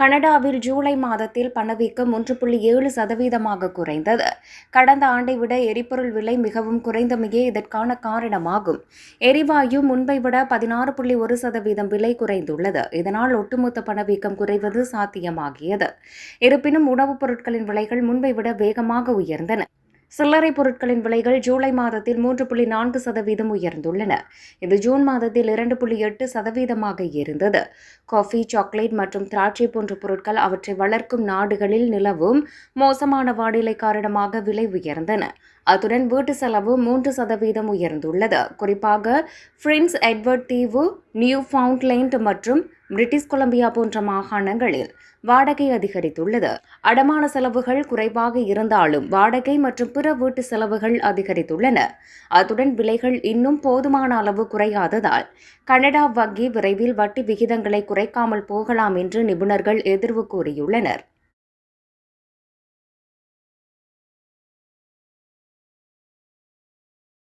கனடாவில் ஜூலை மாதத்தில் பணவீக்கம் ஒன்று புள்ளி ஏழு சதவீதமாக குறைந்தது. கடந்த ஆண்டை விட எரிபொருள் விலை மிகவும் குறைந்தமையே இதற்கான காரணமாகும். எரிவாயு முன்பை விட பதினாறு புள்ளி ஒரு சதவீதம் விலை குறைந்துள்ளது. இதனால் ஒட்டுமொத்த பணவீக்கம் குறைவது சாத்தியமாகியது. இருப்பினும் உணவுப் பொருட்களின் விலைகள் முன்பை விட வேகமாக உயர்ந்தன. சில்லறை பொருட்களின் விலைகள் ஜூலை மாதத்தில் மூன்று புள்ளி நான்கு சதவீதம் உயர்ந்துள்ளன. இது ஜூன் மாதத்தில் இரண்டு புள்ளி எட்டு சதவீதமாக இருந்தது. காஃபி சாக்லேட் மற்றும் திராட்சை போன்ற பொருட்கள் அவற்றை வளர்க்கும் நாடுகளில் நிலவும் மோசமான வானிலை காரணமாக விலை உயர்ந்தன. அத்துடன் வீட்டு செலவு மூன்று சதவீதம் உயர்ந்துள்ளது. குறிப்பாக பிரின்ஸ் எட்வர்ட் தீவு நியூ ஃபவுண்ட்லேண்ட் மற்றும் பிரிட்டிஷ் கொலம்பியா போன்ற மாகாணங்களில் வாடகை அதிகரித்துள்ளது. அடமான செலவுகள் குறைவாக இருந்தாலும் வாடகை மற்றும் பிற வீட்டு செலவுகள் அதிகரித்துள்ளன. அத்துடன் விலைகள் இன்னும் போதுமான அளவு குறையாததால் கனடா வங்கி விரைவில் வட்டி விகிதங்களை குறைக்காமல் போகலாம் என்று நிபுணர்கள் எதிர்வு கூறியுள்ளனர்.